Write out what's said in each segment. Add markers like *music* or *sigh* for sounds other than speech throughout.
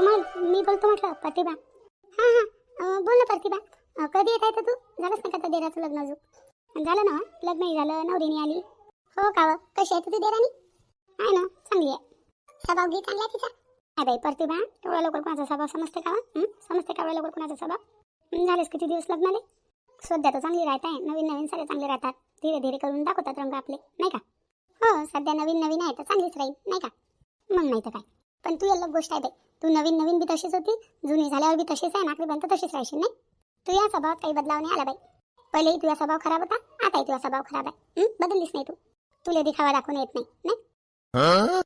कोमल मी बोलतो म्हटलं प्रतिभा. हां हां. बोल ना प्रतिभा. कधी येत आहे तर तू? झालंच नाही का त्या देराचं लग्न अजून? झालं ना लग्नही झालं नवरीने आली. हो का कशी आहे तुझी देराणी आहे ना चांगली आहे. स्वभाव घे चांगला तिचा? काय बाई प्रतिभा एवढ्या लवकर कोणाचा स्वभाव समजते का समजते का एवढ्या लवकर कोणाचा स्वभाव? झालेस किती दिवस लग्नाले? सध्या तर चांगली राहत आहे. नवीन नवीन सगळे चांगले राहतात. धीरे धीरे करून दाखवतात रंग आपले. नाही का? हो सध्या नवीन नवीन आहे तर चांगलीच राहील. नाही का? मग नाही तर काय? पण तू अलग गोष्ट आहे बाई. तू नवीन नवीन बी तशीच होती जुनी झाल्यावर बी तशीच आहे नाकरीपर्यंत तशीच राहशील नाही. तू या स्वभावात काही बदलाव नाही आला बाई. पहिलेही तुझा स्वभाव खराब होता आताही तुझा स्वभाव खराब आहे. बदललीस नाही तू. तुला दिखावा दाखवून येत नाही नाही?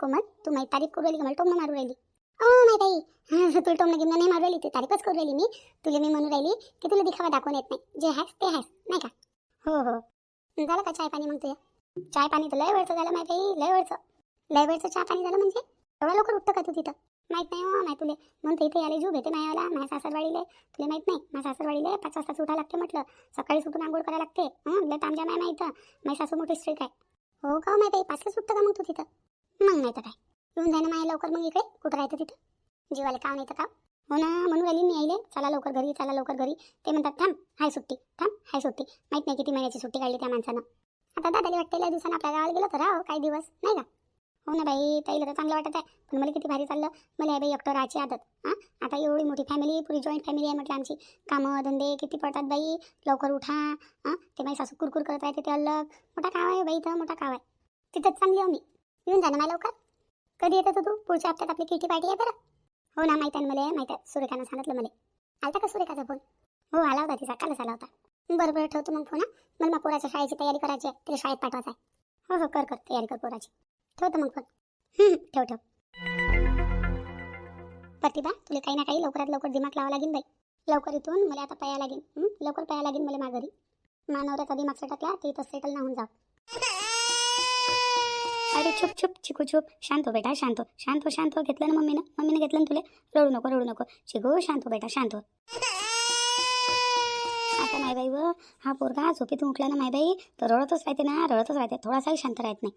कोमल तू माहिती तारीफ करू राहिली कमल मला टोमणं मारू राहिली. ओ माहिती ताई *laughs* तुला टोमणं गिमणं नाही मारू राहिली ती तारीफच करू राहिली मी. तुला मी म्हणू राहिली की तुला दिखावा दाखवून येत नाही. जे आहेस ते आहेस नाही का? हो हो. झालं का चाय पाणी मग तुझ्या चाय पाणी तर लय वळचं झालं माहिती आहे लय वळचं. लय वेळचं चहा पाणी झालं म्हणजे? एवढ्या लवकर उठतं का तू तिथं? माहीत नाही हो माहिती तुले. म्हणते इथे याले जीव घेते मायाला माझ्या सासरवाडीले तुला माहीत नाही? माझ्या सासरवाडीले पाच वाजता उठा लागते म्हटलं. सकाळी सुटून आंघोळ करायला लागते. हं लय तामजा माय माहीत माझी सासू मोठी स्ट्रीट आहे. हो का हो, माहिती पाचला सुटतं का मग तू तिथं? मग नाही तर काय. येऊन जाय ना माया लवकर मग इकडे. कुठं राहतं तिथं? जीवाले का नाही तर का हो ना म्हणून राहिली मी यायले. चला लवकर घरी चला लवकर घरी. ते म्हणतात थांब हाय सुट्टी. थांब हाय सुट्टी. माहीत नाही किती महिन्याची सुट्टी काढली त्या माणसानं. आता दादाला वाटते लय दिवसानं आपल्या गावाला गेलं तर राहो काही दिवस. नाही का? हो ना बाई ताईला तर चांगलं वाटत आहे. पण मला किती भारी चाललं. मला आहे बाई एकटं राहायची आदत. हां? आता एवढी मोठी फॅमिली पुरी जॉईंट फॅमिली आहे म्हटलं आमची. कामं धंदे किती पडतात बाई. लवकर उठा हां? ते माझी सासू कुरकुर करत राहते ते अलग. मोठा काव आहे बाई इथं मोठा काव आहे. तिथंच चांगली हो मी. येऊन जा ना मला लवकर. कधी येतं तू पुढच्या हप्त्यात आपली किटी पार्टी आहे बरं. हो ना माहीत आहे ना मला. माहीत आहे. सुरेखानं सांगितलं मला. आलता का सुरेखाचा फोन हो आला होता. तिचा कालच आला होता. बरं बरं ठेवतो मग फोन हा. मला मग पोराच्या शाळेची तयारी करायची आहे. तिला शाळेत पाठवायचं आहे. हो हो कर कर. तयारी कर पोराची. ठेवतो मग फोन. ठेव ठेव. प्रतिभा तुला काही ना काही लवकरात लवकर दिमाग लावा लागेल बाई. लवकर इथून मला आता पाया लागेल. लवकर पाया लागेल मला माघारी मानवऱ्याचा दिमाग सटकला ते इथं सेटल ना होऊन जा अरे छुप छुप चिकू छुप. शांत हो बेटा शांत हो. शांत हो शांत हो. घेतलं ना मम्मीनं? मम्मीनं घेतलं ना तुले? रडू नको रडू नको. चिकू शांत हो बेटा शांत हो. आता माय बाई व. हा पोरगा झोपेतून उठला ना माय बाई. तर रडतच राहते ना रडतच राहते. थोडासाही शांत राहत नाही.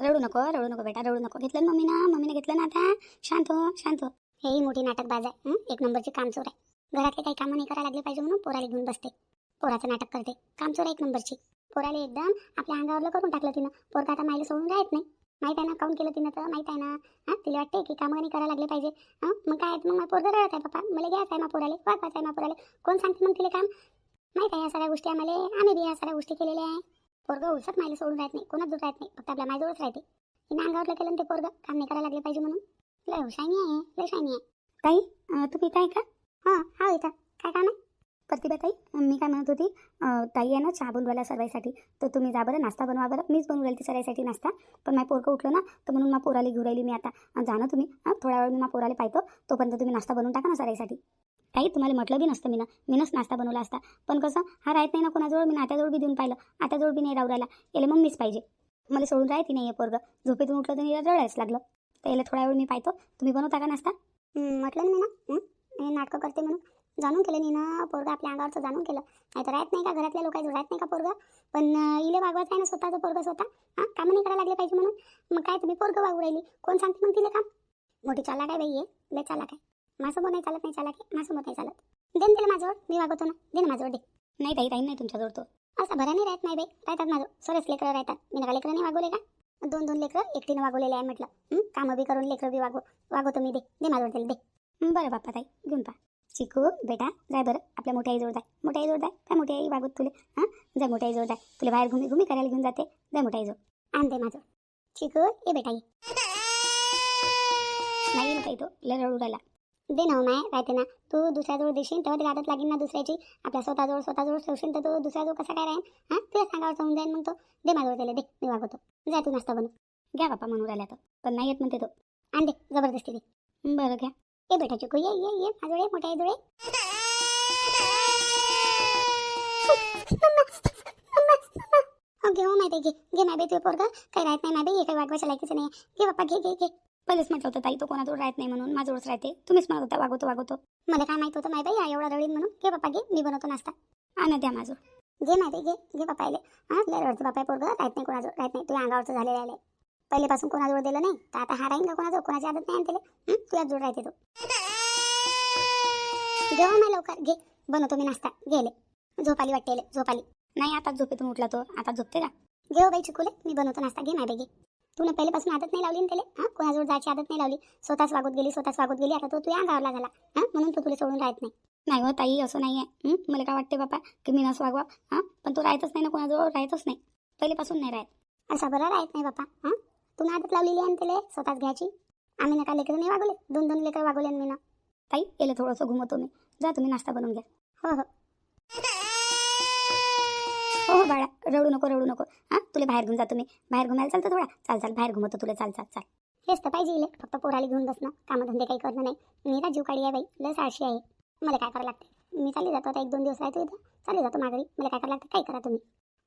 रडू नको रडू नको बेटा रडू नको. घेतलं ना मम्मीनं? मम्मीने घेतलं ना आता? शांत हो शांत हो. हेही मोठी नाटकबाज आहे एक नंबरची कामचोर आहे. घरातले काही कामं नाही करायला लागले पाहिजे म्हणून पोराला घेऊन बसते. पोराचं नाटक करते. कामचोर आहे एक नंबरची. पोराला एकदम आपल्या अंगावरलं करून टाकलं तिनं. पोरका आता मायला सोडून राहत नाही. माहीत आहे ना काऊन केलं तिनं तर? माहीत आहे ना? हां? तिला वाटते की कामं नाही करायला लागले पाहिजे. हां? मग काय? मग माझं पोरगं रडत आहे पप्पा. मला घ्यायचं आहे मग पोराले. वागवायचं आहे मग पोराले. कोण सांगते मग तिला काम? माहीत आहे या सगळ्या गोष्टी आम्हाला. आम्ही बी या सगळ्या गोष्टी केलेल्या आहे. पोरगा उलसत मायला सोडून राहत नाही कोणाच दूर राहत नाही फक्त आपल्या मायजवळच राहते. तिनं अंगावर केलं ना ते पोरगा काम नाही करायला लागले पाहिजे म्हणून. लय हुशानी आहे लय शायनी आहे. ताई तुम्ही तू पिता आहे का? हां हा इथं. काय काम आहे? प्रतिभा ताई मी काय म्हणत होती ताई आहे ना चहा बनवायला सर्वाईसाठी. तर तुम्ही जा बरं नाश्ता बनवा बरं. मीच बनवू राहील ती सरायसाठी नाश्ता. पण माझ्या पोरगं उठलो ना तर म्हणून मग पोराला घेऊ राहिली मी आता. जा ना तुम्ही. हां थोड्या वेळ मी मग पोराला पाहतो. तोपर्यंत तुम्ही नाश्ता बनवून टाका ना सरायसाठी ताई तुम्हाला म्हटलं बी नसतं मी ना मीनच नाश्ता बनवला असता. पण कसं हा राहत नाही ना कोणाजवळ. मी नात्याजवळ बी देऊन पाहिलं. आत्याजवळ बी नाही राहू राहिला. याला मग मीच पाहिजे. मला सोडून राहते नाही आहे पोरगं. झोपेतून उठलं तर याला रडायच लागलं. तर याला थोड्या वेळ मी पाहतो. तुम्ही बनवता का नाश्ता? म्हटलं ना मी ना मी नाटकं करते म्हणून. जाणून केलं मी ना पोरगा आपल्या अंगावरचं जाणून केलं. नाही तर राहत नाही का घरातल्या लोकांचं? राहत नाही का पोरगा? पण इले वागवायचं आहे ना स्वतःचं पोरगा स्वतः. हां कामं नाही करायला लागले पाहिजे म्हणून. मग काय तुम्ही पोरगं वागू राहिली. कोण सांगते मग तिला काम? मोठी चालाक आहे बाई आहे लय चालाक आहे. माझ्यासमोर नाही चालत नाही चालाक आहे. माझ्यासमोर नाही चालत. देन ना माझ्यावर मी वागवतो ना. दे ना माझ्यावर दे. नाही ताई ताई नाही तुमच्याजवळ तो. असं बरं नाही राहत नाही बाई. राहतात माझं. सरस लेकरं राहतात. मी नका लेकरं नाही वागवले का? दोन दोन लेकरं एकटीनं वागवलेले आहे म्हटलं. कामं बी करून लेकरं बी वागव वागवतो मी. दे. दे माझ्यावर त्याला दे. बरं बाप्पा ताई घेऊन पा चिकू बेटा जाय बरं. आपल्या मोठ्या आईजवळ जाय. मोठ्या आईजवळ जाय. काय मोठी आई वागवत तुले. हां? जाय मोठ्या आईजवळ जाय. तुला बाहेर घुमी घुमी करायला घेऊन जाते. जाय मोठ्या आईजवळ. आण दे माझं. चिकू ये बेटा ये. नाही काही तो. लय रडू राहिला. दे ना हो माय राहते ना. तू दुसऱ्याजवळ देशील तेव्हा ती आदत लागेल ना दुसऱ्याची. आपल्या स्वतःजवळ स्वतःजवळ ठेवशील तर तो दुसऱ्याजवळ कसा काय राहील? हां? तुझ्या सांगावर जाऊन जाईल मग तो. दे माझ्यावर त्याला दे मी वागवतो. जा तू नाश्ता बनव. घ्या बापा म्हणून राहिला तर पण नाही येत म्हणते तो. आण दे जबरदस्ती दे. बरं घ्या. ये बेटा चिकू ये ये ये. माझ्याकडे ये, मोठ्या आईजवळ हो घे हो माहिती घे. घे माय बे तुझं पोरगा. काही राहत नाही माय बे हे काही वागवायच्या लायकीचं नाही घे बापा घे घे घे. पहिलेच म्हटलं होतं ताई तो कोणाजवळ राहत नाही म्हणून माझ्यावरच राहते. तुम्हीच म्हणत होता वागवतो वागवतो. मला काय माहीत होतं माहिती या एवढा रडीन म्हणून. घे बापा घे. मी बनवतो नाश्ता. आणा द्या माझं. घे माहिती घे. घे बापा आले हां लय रडतं बापा पोरगा. राहत नाही कोणाजवळ राहत नाही. तुझ्या अंगावरचं झालेलं आहे पहिलेपासून कोणाजवळ दिलं नाही. तर आता हा राहीन का कोणाजवळ? कोणाची आदत नाही आणते तुझ्या जोड राहते तो. जेव्हा मी लवकर. घे. बनवतो मी नाश्ता. गेले झोपाली वाटते झोपाली. नाही आता झोपेतून उठला तो. आता झोपते का? घे हो बाई चिकुले मी बनवतो नाश्ता. घे माय घे. तू पहिल्यापासून आदत नाही लावली ना त्याला? हां? कोणाजवळ जायची आदत नाही लावली? स्वतःच वागत गेली स्वतःच वागत गेली आता तो तुझ्या अंगावरला झाला. हां? म्हणून तो तुला सोडून राहत नाही. नाही हो ताई असं नाही आहे मला काय वाटते बापा की मी नसं वागवा? हां? पण तो राहतच नाही ना कोणाजवळ राहतच नाही. पहिल्यापासून नाही राहत. असा बरा राहत नाही बापा हां? तू आदत लावलेली आहे त्याला स्वतःच घ्यायची? आम्ही नका लेकर नाही वागवले? दोन दोन लेकर वागवले मी ना ताई याला थोडंसं घुमवतो मी. जा तुम्ही नाश्ता बनवून घ्या. हो हो. बाळा रडू नको रडू नको. हां? तुला बाहेर घेऊन जातो मी. बाहेर घुमायला चालतं थोडा. चाल चाल बाहेर घुमवतो तुला. चाल चाल चाल. हेच तर पाहिजे इले. फक्त पोराला घेऊन बसणं कामधंदे काही करणं नाही. नीरा जीव काढी आहे बाई. लस आळशी आहे. मला काय करावं लागते मी चालली जातो आता एक दोन दिवस राहतो इथं. चालली जातो माघारी. मला काय करावं लागतं काय करा तुम्ही?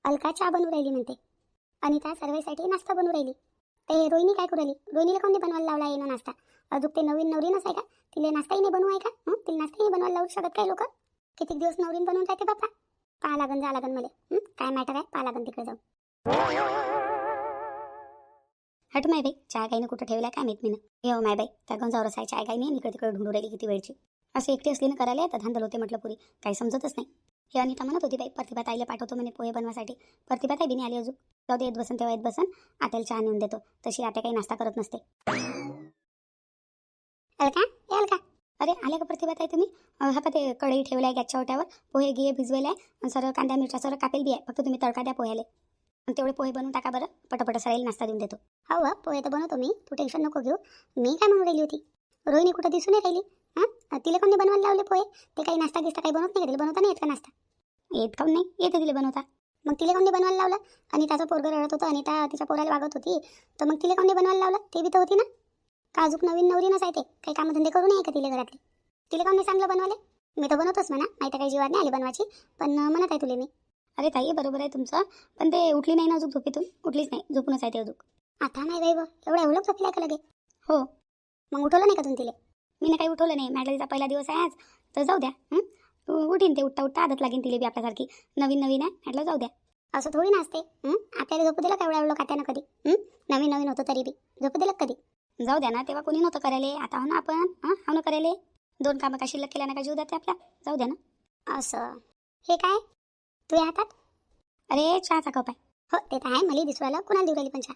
अलका चहा बनवू राहिली म्हणते. अनिता सर्वेसाठी नाश्ता बनवू राहिली. ते रोहिणी काय करू राहिली? रोहिणीला कोणते बनवायला लावला आहे? ना नाश्ता. अजून ते नवीन नवरीनच आहे का? तिला नाश्ताही नाही बनवू आहे का? तिला नाश्ताही बनवायला लावू शकत काय लोक? किती दिवस नवरीन बनवून राहते बापा पाहा लागन जा लागन मला. काय मॅटर आहे? पाहा लागन तिकडे जाऊ हट माय बाई चाय गाईने कुठं ठेवला काय माहीत मी ना हो माय बाई त्या गंजावर आहे चाय गाईने इकडे तिकडे ढुंढू राहिली किती वेळची. असं एकटी असली ना करायला येतात धांदल होते म्हटलं पुरी. काही समजतच नाही. हे अनिता म्हणत होती बाई प्रतिभा ताईला पाठवतो म्हणे पोहे बनवासाठी. प्रतिभा ताई बिनी आली अजून. जाऊ दे येत बसन तेव्हा येत बसन. आत्याला चहा नेऊन देतो. तशी आता काही नाश्ता करत नसते. अलका ए अलका अरे आल्या का प्रतिभा आहे तुम्ही? हा का ते कढई आहे गॅसच्या ओट्यावर पोहे घे गिये आहे सर कांदा मिरच्या सर कापेल बी आहे. फक्त तुम्ही तडका द्या पोह्याला. आणि तेवढे पोहे बनवून टाका बरं. पटापट सराईल नाश्ता देऊन देतो. हो, हो पोहे तर बनवतो मी. तू टेन्शन नको घेऊ. मी काय म्हणून राहिली होती? रोहिणी कुठं दिसून नाही राहिली? हां? तिला कोणी बनवायला लावले पोहे? ते काही नाश्ता गिस्ता काही बनवत नाही तिला? बनवता नाही येत का नाश्ता? येत काऊन नाही? येते तिला बनवता. मग तिला कोणी बनवायला लावलं? आणि पोरगा रडत होतं. आणि तिच्या पोराला वागत होती. तर मग तिला कोणी बनवायला लावलं? ते बी तर होती ना? का अजून नवीन नवरीनच आहे ते. काही कामधंदे करू नये का तिला घरातले? तिला कोणी चांगलं बनवले? मी तर बनवतोच म्हणा. नाही तर काही जीवात नाही आली बनवायची. पण म्हणत आहे तुले मी. अरे ताई बरोबर आहे तुमचं. पण ते उठली नाही ना अजून झोपेतून? उठलीच नाही. झोपूनच आहे ते अजून. आता नाही बाई एवढं एवढं झोपलाय का लगे? हो. मग उठवलं नाही का तुम्ही तिले? मी ना काही उठवलं नाही. मॅडलीचा पहिला दिवस आहे आज. तर जाऊ द्या? उठीन ते उठता उठता. आदत लागेल तिले बी आपल्यासारखी. नवीन नवीन आहे. म्हटलं जाऊ द्या. असं थोडी ना असते हं? आपल्याला झोपू दिलं का एवढं एवढं काट्यानं कधी? हं? नवीन नवीन होतं तरी बी. झोपू दिलं कधी? जाऊ द्या ना तेव्हा कोणी नव्हतं करायले. आता हो ना आपण हां? हो ना करायले? दोन कामं का शिल्लक केल्या ना का जीव द्या आपल्या जाऊ द्या ना. असं. हे काय? तुझ्या हातात? अरे चहाचा कप आहे. हो ते तर आहे मला दिसू आलं कुणाला देऊ राहिली पण चहा?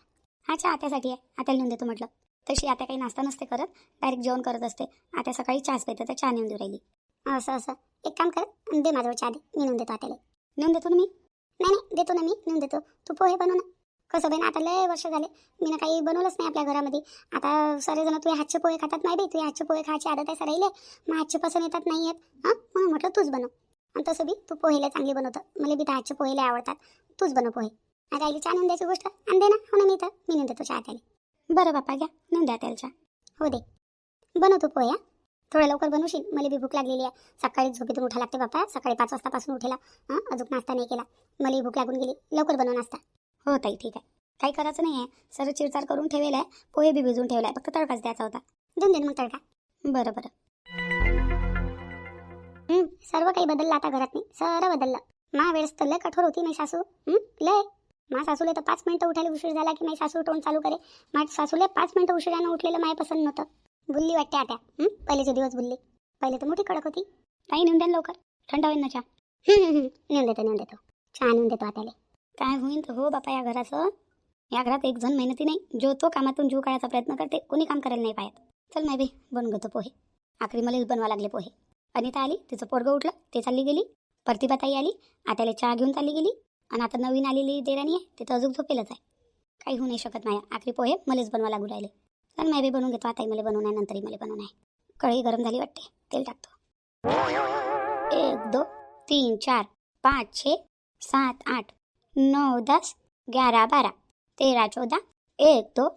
हा चहा आत्यासाठी आहे. आत्याला नेऊन देतो म्हटलं. तशी आता काही नाश्ता नसते करत. डायरेक्ट जेवण करत असते. आता सकाळी चहाच पेते तर चहा नेऊन देऊ राहिली. असं असं. एक काम कर आणि दे माझ्यावर चहा दे. मी नेऊन देतो आत्याला. नेऊन देतो ना मी? नाही नाही देतो ना मी. नेऊन देतो. तू पोहे बनव ना. कसं बहीण आता लय वर्ष झाले. मी ना काही बनवलंच नाही आपल्या घरामध्ये. आता सगळेजण तुझे हातचे पोहे खातात नाही बाई तुझे हातचे पोहे खायची आदत आहे सराईले मग हातचे पसंत येतात नाही येत. हां? म्हणून म्हटलं तूच बनव. आणि तसं बी तू पोहेला चांगली बनवतं. मला बी तर हातचे पोहेले आवडतात. तूच बनव पोहे. आता आईली चहा द्यायची गोष्ट? आणि दे ना. हो ना मी तर. मी नेऊन देतो चहा त्याला बरं बापा घ्या. नेऊन द्या त्याला चहा. हो दे. बनव तू पोहे हा? थोड्या लवकर बनवशील. मला बी भूक लागलेली आहे. सकाळी झोपेतून उठा लागते बापा सकाळी पाच वाजतापासून उठेला. हां? अजून नाश्ता नाही केला. मला भूक लागून गेली. लवकर बनव नाश्ता. हो ताई ठीक आहे. काही करायचं नाही आहे सर्व चिरचार करून ठेवलेला आहे. पोहे बी भिजवून ठेवला आहे. फक्त तडकाच द्यायचा होता. देऊन देईन मग तडका. बरं बरं. सर्व काही बदललं आता घरात नाही सर्व बदललं. मा वेळेस तर लय कठोर होती माझी सासू. लय. मा सासूला तर पाच मिनिटं उठायला उशीर झाला की माझी सासू तोंड चालू करे. माझ्या सासूला पाच मिनिटं उशिरानं उठलेलं माय पसंत नव्हतं. बुल्ली वाटते आता. पहिलेचे दिवस बुल्ली. पहिले तर मोठी कडक होती. काही नेऊन द्या लवकर. थंड होईल ना चहा. नेऊन देतो नेऊन देतो. चहा नेऊन देतो आत्याला. काय होईन तर हो बापा या घराचं. या घरात एक जण मेहनती नाही. जो तो कामातून जीव काढायचा प्रयत्न करते कोणी काम करायला नाही पाहत. चल नाही बे बनवून घेतो पोहे. आखरी मलाच बनवा लागले पोहे. अनिता आली तिचं पोरगं उठलं ते चालली गेली. प्रतिभाताई आली आत्याला चहा घेऊन चालली गेली. आणि आता नवीन आलेली देराणी आहे ते तर अजून झोपेलच आहे. काही होऊ नाही शकत माया. आखरी पोहे मलाच बनवा लागू राहिले. चल नाही बे बनवून घेतो. आताही मला बनवून आहे नंतरही मला बनवून आहे. कढई गरम झाली वाटते. तेल टाकतो. एक दो तीन चार पाच छे सात आठ. नऊ दस ग्यारह बारह तेरह चौदह एक दो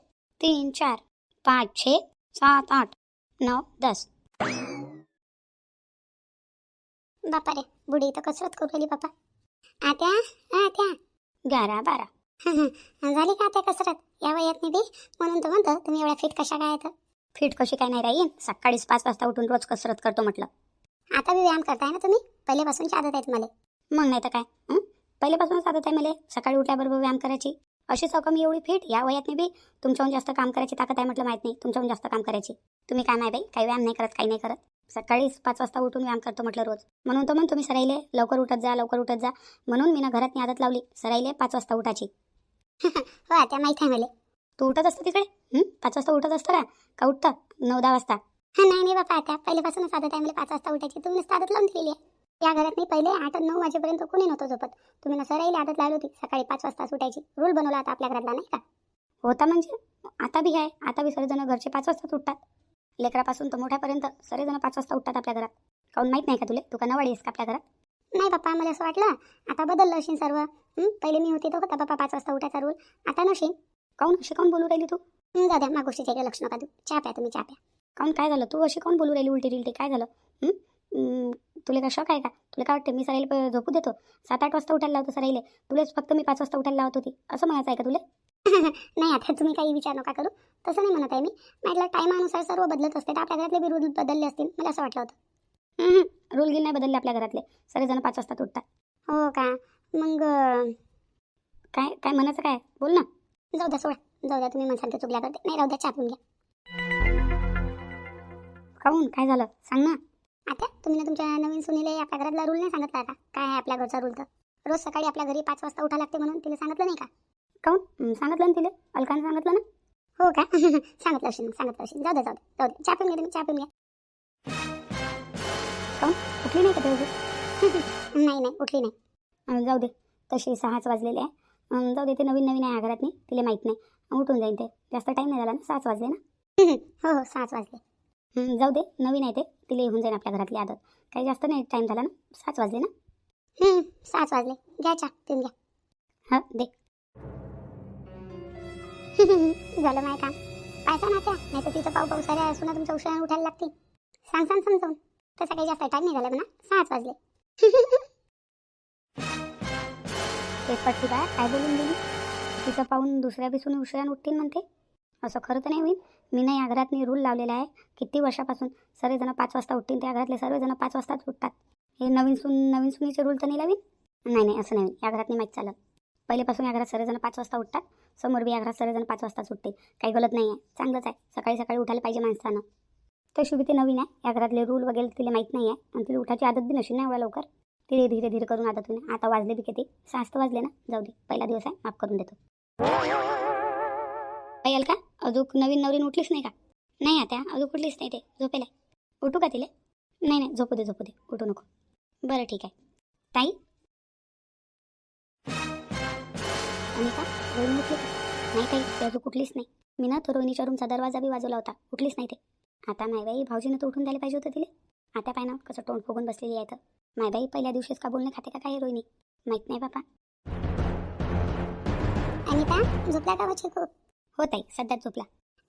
तीन चार पाच छः सात आठ नऊ दस. बापा रे बुढी तर कसरत करू राहिली बापा. आत्या आत्या. ग्यारह बारा. *laughs* झाली का आता कसरत? या वयात मी बी म्हणून तर म्हणतं तुम्ही एवढ्या फिट कशा काय आहेत? फिट कशी काय नाही राहीन सकाळीच पाच वाजता उठून रोज कसरत करतो म्हटलं. आता बी व्यायाम करताय ना तुम्ही? पहिल्यापासूनची आदत आहेत मला मग नाही तर काय? पहिल्यापासूनच आदत आहे मला सकाळी उठल्याबरोबर व्यायाम करायची. अशीच अहो मी एवढी फिट या वयात मी बी तुमच्याहून जास्त काम करायची ताकद आहे म्हटलं माहीत नाही तुमच्याहून जास्त काम करायची. तुम्ही काय नाही बाई काही व्यायाम नाही करत काही नाही करत. सकाळीच पाच वाजता उठून व्यायाम करतो म्हटलं रोज. म्हणून तो म्हणतो मी सराईले लवकर उठत जा लवकर उठत जा. म्हणून मी ना घरात आदत लावली सराईले पाच वाजता उठायची. *laughs* हो आता माहीत आहे मला. तू उठत असतं तिकडे? पाच वाजता उठत असतं का का उठतं? नऊ दहा वाजता? नाही नाही बाबा आता पहिल्यापासूनच आदत आहे मला पाच वाजता उठायची. तुम्ही नुसतं आदत लावून दिलेली आहे. या घरात नाही पहिले आठ नऊ वाजेपर्यंत कोणी नव्हतं झोपत. तुम्ही ना सराईला आदत लावली होती. सकाळी पाच वाजता सुटायची. रूल बनवला आता आपल्या घरातला नाही का? होता म्हणजे? आता बी आहे. आता बी सर्वजण घरचे पाच वाजताच उठतात. लेकरापासून तर मोठ्यापर्यंत सर्वजण पाच वाजता उठतात आपल्या घरात. काऊन माहीत नाही का तुले? तू का नवाडी आहेस का आपल्या घरात? नाही पप्पा मला असं वाटलं आता बदललं असेल सर्व? पहिले मी होती तो होता पप्पा पाच वाजता उठायचा रूल. आता नशीन काऊन? अशी काऊन बोलू राहिली तू? जाऊ द्या. मा गोष्टीच्या इकडे लक्ष नका देऊ. चहा प्या तुम्ही चहा प्या. काऊन? काय झालं? तू अशी काऊन बोलू राहिली? उलटी रिलटी काय झालं? तुला काय शॉक आहे का? तुला काय वाटतं मी सराईला झोपू देतो? सात आठ वाजता उठायला लावतो सराईले तुलाच फक्त मी पाच वाजता उठायला लावत होती. असं म्हणायचं आहे का तुला? *laughs* नाही आता तुम्ही काही विचार नका करू. तसं नाही म्हणत आहे मी. म्हटलं टायमानुसार सर्व बदलत असते. तर आपल्या घरातले बी रूल बदलले असतील. मला असं वाटलं होतं. रूल गिल नाही बदलले आपल्या घरातले. सगळेजण पाच वाजता उठतात. हो का? मग काय काय म्हणायचं काय? बोल ना. जाऊ द्या सोडा. जाऊ द्या तुम्ही म्हणसाल ते चुकल्या करते. नाही राहू द्या चापून घ्या. काहून? काय झालं? सांग ना. आता तुम्ही ना तुमच्या नवीन सुनीले आपल्या घरातला रूल नाही सांगितला आता? काय आहे आपल्या घरचा रूल तर? रोज सकाळी आपल्या घरी पाच वाजता उठा लागते म्हणून तिला सांगितलं नाही का? काहून सांगितलं ना तिला? अलकानं सांगितलं ना? हो का? *laughs* सांगितलं असेल सांगितलं असेल. जाऊ दे जाऊ दे जाऊ दे. चहा पिऊन घ्या तुम्ही चहा पिऊन घ्या. काहून उठली नाही का ते *laughs* नाही नाही उठली नाही. जाऊ दे. तशी सहाच वाजलेले आहे. जाऊ दे ते नवीन नवीन आहे घरात नाही तिला माहीत नाही. उठून जाईन ते. जास्त टाईम नाही झाला ना? सहाच वाजले ना? *laughs* हो हो सहाच वाजले. जाऊ दे नवीन आहे ते. तिला होऊन जाईन आपल्या घरातली आदत. काही जास्त नाही टाईम झाला ना? सहाच वाजले ना? सहाच वाजले. घ्या चहा पिऊन घ्या. हां दे. *laughs* झालं माय काम. पायसा ना त्या नाही तर तिचं पाऊ पाऊ साऱ्या असून तुमच्या उशिरा उठायला लागते सांग सांग समजावून तसा काही जास्त टाईम नाही झाला म्हणा. सहाच वाजले. ते पट्टी बा काय बोलून गेली तिचं पाहून दुसऱ्या बिसून उशिरा उठतील म्हणते. असं खरं तर नाही होईल. मी नाही या घरात मी रूल लावलेला आहे. किती वर्षापासून सर्वजण पाच वाजता उठतील त्या घरातले सर्वजण पाच वाजताच उठतात. हे नवीन सुन नवीन सुनीचे रूल तर नाही लावीन नाही नाही असं नाही या घरात नाही माहीत चालत. पहिल्यापासून या घरात सर्वजण पाच वाजता उठतात. समोर बी या घरात सर्वजण पाच वाजताच उठते काही गलत नाही आहे. चांगलंच आहे. सकाळी सकाळी उठायला पाहिजे माणसानं. तशी बी ते नवीन आहे. या घरातले रूल वगैरे तिला माहीत नाही आहे. आणि तिला उठायची आदत बी नशी नाही एवढ्या लवकर. तिने धीरे धीरे करून आदत होईल. आता वाजले बी किती? सहाच वाजले ना? जाऊ दे. पहिला दिवस आहे. माफ करून देतो. अजूक अजून नवीन नवरीन उठलीच नाही का? नाही आता अजून उठलीच नाही ते. झोपेला. उठू का तिला? नाही नाही. झोपू दे झोपू दे. उठू नको. बरं ठीक आहे. ताई? अनिता का रोहिणी उठली का? नाही ताई ते अजून उठलीच नाही. मी ना तो रोहिणीच्या रूमचा दरवाजा बी वाजवला होता. उठलीच नाही ते. आता मायबाई भाऊजीनं तर उठून द्यायला पाहिजे होतं तिला. आता पाय ना कसं तोंड फुगून बसलेली आहे तर. मायबाई पहिल्या दिवशीच का बोलणे खाते का काय रोहिणी? माहीत नाही बापा. अनिता झोपला का हो वाचे खूप हो ताई सध्याच झोपला.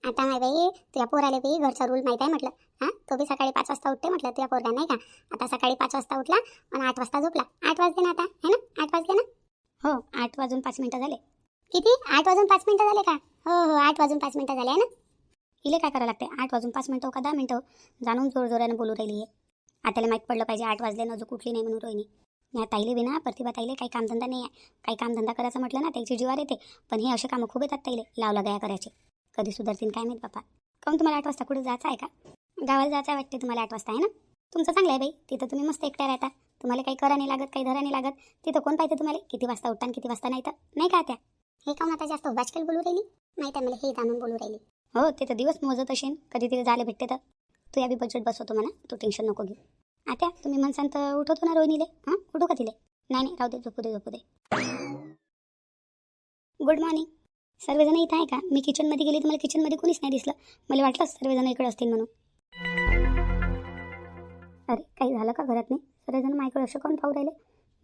आता माय बाई तुझ्या पोराले बाई घरचा रूल माहीत आहे म्हटलं. हां? तो बी सकाळी पाच वाजता उठते म्हटलं तुझ्या पोरगा नाही का? आता सकाळी पाच वाजता उठला आणि आठ वाजता झोपला. आठ वाजले ना आता है ना? आठ वाजले ना? हो आठ वाजून पाच मिनटं झाले. किती? आठ वाजून पाच मिनटं झाले का? हो हो आठ वाजून पाच मिनटं झाले आहे ना? इले काय करावं लागते आठ वाजून पाच मिनटं हो का दहा मिनटं हो? जाणून जोर जोरानं बोलू राहिली आहे आत्याला माहीत पडलं पाहिजे आठ वाजले ना अजून कुठली नाही म्हणून रोहिणी. या ताईले बिना प्रतिभा ताईले काही कामधंदा नाही आहे. काही कामधंदा करायचं म्हटलं ना त्याची जीवार येते. पण हे असे कामं खूप येतात ताईले लावला गया करायचे. कधी सुधारतील काय माहीत बापा. काऊन तुम्हाला आठ वाजता कुठे जायचं आहे का? गावाला जायचं आहे वाटते तुम्हाला आठ वाजता आहे ना? तुमचं चांगलं आहे बाई तिथं तुम्ही मस्त एकट्या राहता. तुम्हाला काही करा नाही लागत काही धरा नाही लागत. तिथं कोण पाहिजे तुम्हाला? किती वाजता उठता आणि किती वाजता नाही तर नाही का त्या? हे काऊन आता जास्त बाचकल बोलू राहिली? माहीत आहे मला हे जाणून बोलू राहिली. हो ते तर दिवस मोजत असेल. कधी तिथे झाले भेटते तर. तू या बी बजेट बसवतो म्हणा. तू टेन्शन नको घेऊ. आता तुम्ही म्हणसान तर उठवतो ना रोहिणीले? हां? उठू का तिले? नाही नाही राहू दे झोपू दे झोपू दे. गुड मॉर्निंग सर्वजण इथं आहे का? मी किचनमध्ये गेली तर मला किचनमध्ये कोणीच नाही दिसलं. मला वाटलं सर्वजण इकडे असतील म्हणून. अरे काही झालं का घरात नाही? सर्वजण माझ्याकडे असं काऊन पाहू राहिले?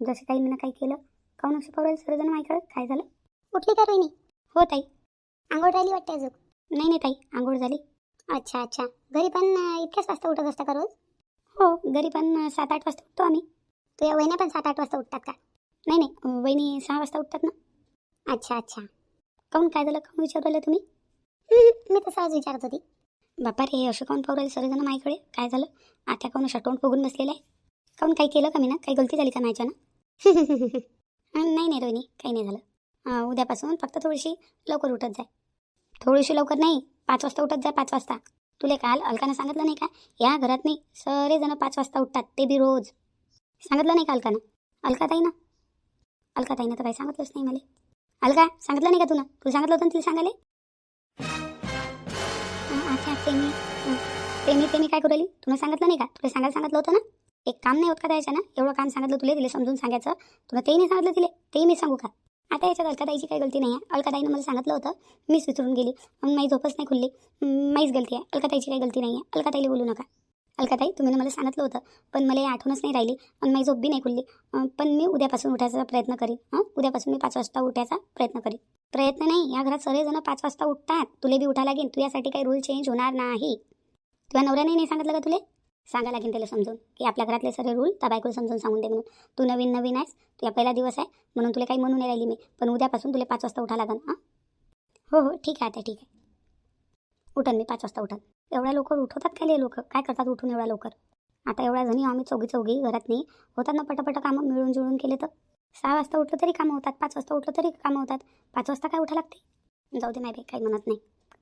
जसे काही मी काही केलं काऊन असं पाहू राहिले सर्वजण माझ्याकडे काय झालं? उठली का रोहिणी? हो ताई. आंघोळ राहिली वाटते अजून? नाही नाही ताई. आंघोळ झाली. अच्छा अच्छा. घरी पण इतक्याच वाजता उठत असता का रोज? हो घरी पण सात आठ वाजता उठतो आम्ही. तुझ्या वहिन्या पण सात आठ वाजता उठतात का? नाही नाही वहिनी सहा वाजता उठतात ना. अच्छा अच्छा. काऊन काय झालं? काऊन विचारलं तुम्ही? मी तर सहज विचारत होती. बापा रे असं काऊन पाहू राहिले सर्वजण माझ्याकडे काय झालं? आता काऊन अशा तोंड फुगून बसलेलं आहे? काऊन काही केलं का मी ना? काही गलती झाली का माझ्या ना? *laughs* नाही नाही रोहिणी काही नाही झालं. उद्यापासून फक्त थोडीशी लवकर उठत जाय. थोडीशी लवकर नाही पाच वाजता उठत जाय पाच वाजता. तुले काल अलकानं सांगितलं नाही का? या घरात नाही सगळेजण पाच वाजता उठतात ते बी रोज. सांगितलं नाही का अलकानं? अलकाताई ना अलकाताईनं तर काही सांगितलंच नाही मला. अलका सांगितलं नाही का तुला? तुला सांगितलं होतं ना तिला सांगायला? अच्छा ते मी ते मी ते मी काय करू तुला सांगितलं नाही का? तुला सांगायला सांगितलं होतं ना? एक काम नाही होत का त्याच्या ना एवढं काम सांगितलं तुला तिला समजून सांगायचं. तुला तेही नाही सांगितलं तिला. तेही मी सांगू का? आता याच्यात अलकाताईची काही गलती नाही आहे अलकाताईनं मला सांगितलं होतं मीच विसरून गेली. मग माझी झोपच नाही खुलली. हं, माझीच गलती आहे अलकाताईची काही गलती नाही आहे अलकाताईला बोलू नका. अलकाताई तुम्ही मला सांगितलं होतं पण मला हे आठवणच नाही राहिली आणि माझी झोप बी नाही खुलली. पण मी उद्यापासून उठायचा प्रयत्न करीन. हां? उद्यापासून मी पाच वाजता उठायचा प्रयत्न करीन. प्रयत्न नाही या घरात सगळेजण पाच वाजता उठतात. तुला बी उठा लागेल तुझ्यासाठी काही रूल चेंज होणार नाही. तुझ्या नवऱ्याने नाही सांगितलं का तुले? सांगा लागेल त्याला समजून की आपल्या घरातले सर्व रूल त्या बायकोला समजून सांगून दे म्हणून. तू नवीन नवीन आहेस तुला पहिला दिवस आहे म्हणून तुला काही म्हणून नाही राहिली मी पण उद्यापासून तुला पाच वाजता उठा लागन हां? हो हो ठीक आहे आता ठीक आहे. उठन मी पाच वाजता उठन. एवढ्या लवकर उठवतात काय लोक? काय करतात उठून एवढ्या लवकर? आता एवढ्या जणी आम्ही चौघी चौघी घरात नाही. होतात ना पटापट कामं मिळून जुळून केले तर? सहा वाजता उठलं तरी कामं होतात पाच वाजता उठलं तरी कामं होतात. पाच वाजता काय उठा लागते? जाऊ दे नाही काही म्हणत नाही.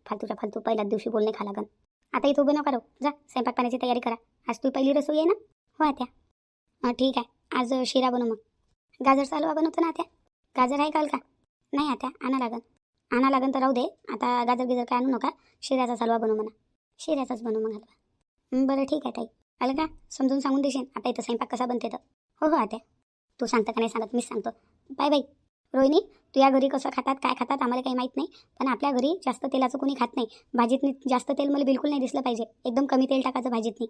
फालतूच्या फालतू पहिल्याच दिवशी बोलणे खा लागन. आता इथं उभे नका राहू. जा स्वयंपाक पाण्याची तयारी करा. आज तू पहिली रसोई आहे ना? हो आत्या. ठीक आहे. आज शिरा बनव मग. गाजरचा हलवा बनवतो ना आत्या? गाजर आहे काल का? नाही आत्या. आणा लागन. आणा लागन तर राहू दे. आता गाजर गिजर काय आणू नका. शिऱ्याचा हलवा बनव म्हणा. शिऱ्याचाच बनव मग हलवा. बरं ठीक आहे ताई. आलं का? समजून सांगून देशील. आता इथं स्वयंपाक कसा बनते तर. हो हो आत्या. तू सांगता का नाही सांगत? मीच सांगतो. Bye bye. रोहिणी तू या घरी कसं खातात काय खातात आम्हाला काही माहीत नाही पण आपल्या घरी जास्त तेलाचं कोणी खात नाही. भाजीतनी जास्त तेल मला बिलकुल नाही दिसलं पाहिजे. एकदम कमी तेल टाकायचं भाजीतनी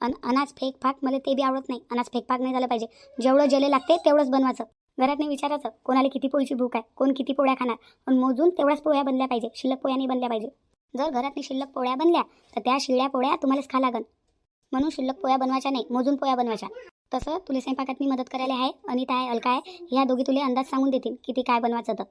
अन अनाज फेक फाक मला ते बी आवडत नाही. अनाज फेक फाक नाही झालं पाहिजे. जेवढं जले लागते तेवढंच बनवायचं. घरात नाही विचारायचं कोणाला किती पोळीची भूक आहे कोण किती पोळ्या खाणार पण मोजून तेवढ्याच पोळ्या बनल्या पाहिजे. शिल्लक पोळ्या नाही बनल्या पाहिजे. जर घरात शिल्लक पोळ्या बनल्या तर त्या शिळ्या पोळ्या तुम्हालाच खा लागन. म्हणून शिल्लक पोळ्या बनवायच्या नाही मोजून पोळ्या बनवायच्या. तसं तुला स्वयंपाकात मी मदत करायला आहे अनिता आहे अलका आहे ह्या दोघी तुला अंदाज सांगून देतील किती काय बनवायचं तर.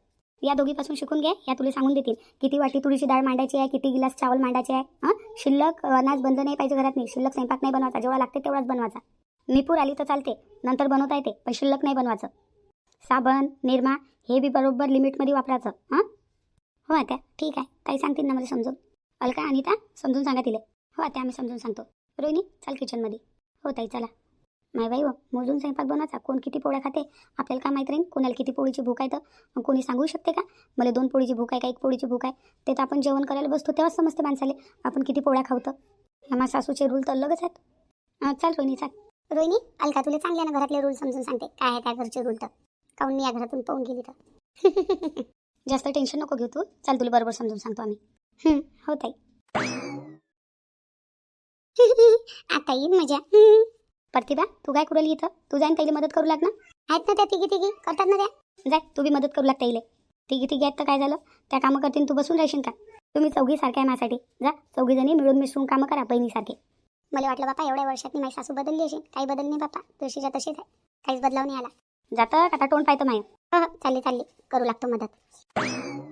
या दोघीपासून शिकून घे या तुला सांगून देतील किती वाटी तुरीची डाळ मांडायची आहे किती गिलास चावल मांडायचे आहे हां? शिल्लक अनाज बंद नाही पाहिजे घरात नाही शिल्लक स्वयंपाक नाही बनवायचा जेवढा लागते तेवढाच बनवायचा. निपूर आली तर चालते नंतर बनवता येते पण शिल्लक नाही बनवायचं. साबण निरमा हे बी बरोबर लिमिटमध्ये वापरायचं हां? हो आता ठीक आहे काही सांगतील ना मला समजून. अलका अनिता समजून सांगा तिले. हो आता आम्ही समजून सांगतो. रोहिणी चाल किचनमध्ये हो ताई चला. नाही बाई हो मोजून स्वयंपाक बनवायचा. कोण किती पोळ्या खाते? आपल्याला काय माहीत राहील कोणाला किती पोळीची भूक आहे तर? कोणी सांगू शकते का? मला दोन पोळीची भूक आहे का? एक पोळीची भूक आहे. ते तर आपण जेवण करायला बसतो तेव्हाच समजते माणसाले आपण किती पोळ्या खावतं ह्या सासूचे रूल तर लगच आहेत. चाल रोहिणी चाल. रोहिणी अलका तुला चांगल्या ना घरातले रूल समजून सांगते. काय आहे काय घरचे रूल तर. काऊन मी या घरातून पाहून गेली तर? *laughs* जास्त टेन्शन नको घेऊ तू. चाल तुला बरोबर समजून सांगतो आम्ही. हं, ताई. *laughs* आता येईल मजा. प्रतिभा तू काय करू इथं तू जाईन ताईला मदत करू लाग ना आहेत ना त्या तिघी तिघी? करतात ना त्या? जाय तू बी मदत करू लाग ताईले तिघी तिघी आहेत तर काय झालं? त्या कामं करतील तू बसून राहशील का? तुम्ही चौघी सारखे आहे माझ्यासाठी. जा चौघी जणी मिळून मिसळून कामं करा बहिणीसारखे मला वाटलं बापा एवढ्या वर्षात माझी सासू बदलली असेल. काही बदल नाही बापा. तशीच्या तशीच आहे. काहीच बदलाव नाही आला. जातं आता तोंड पाहतो माय. हो. चालले चालले. करू लागतो मदत.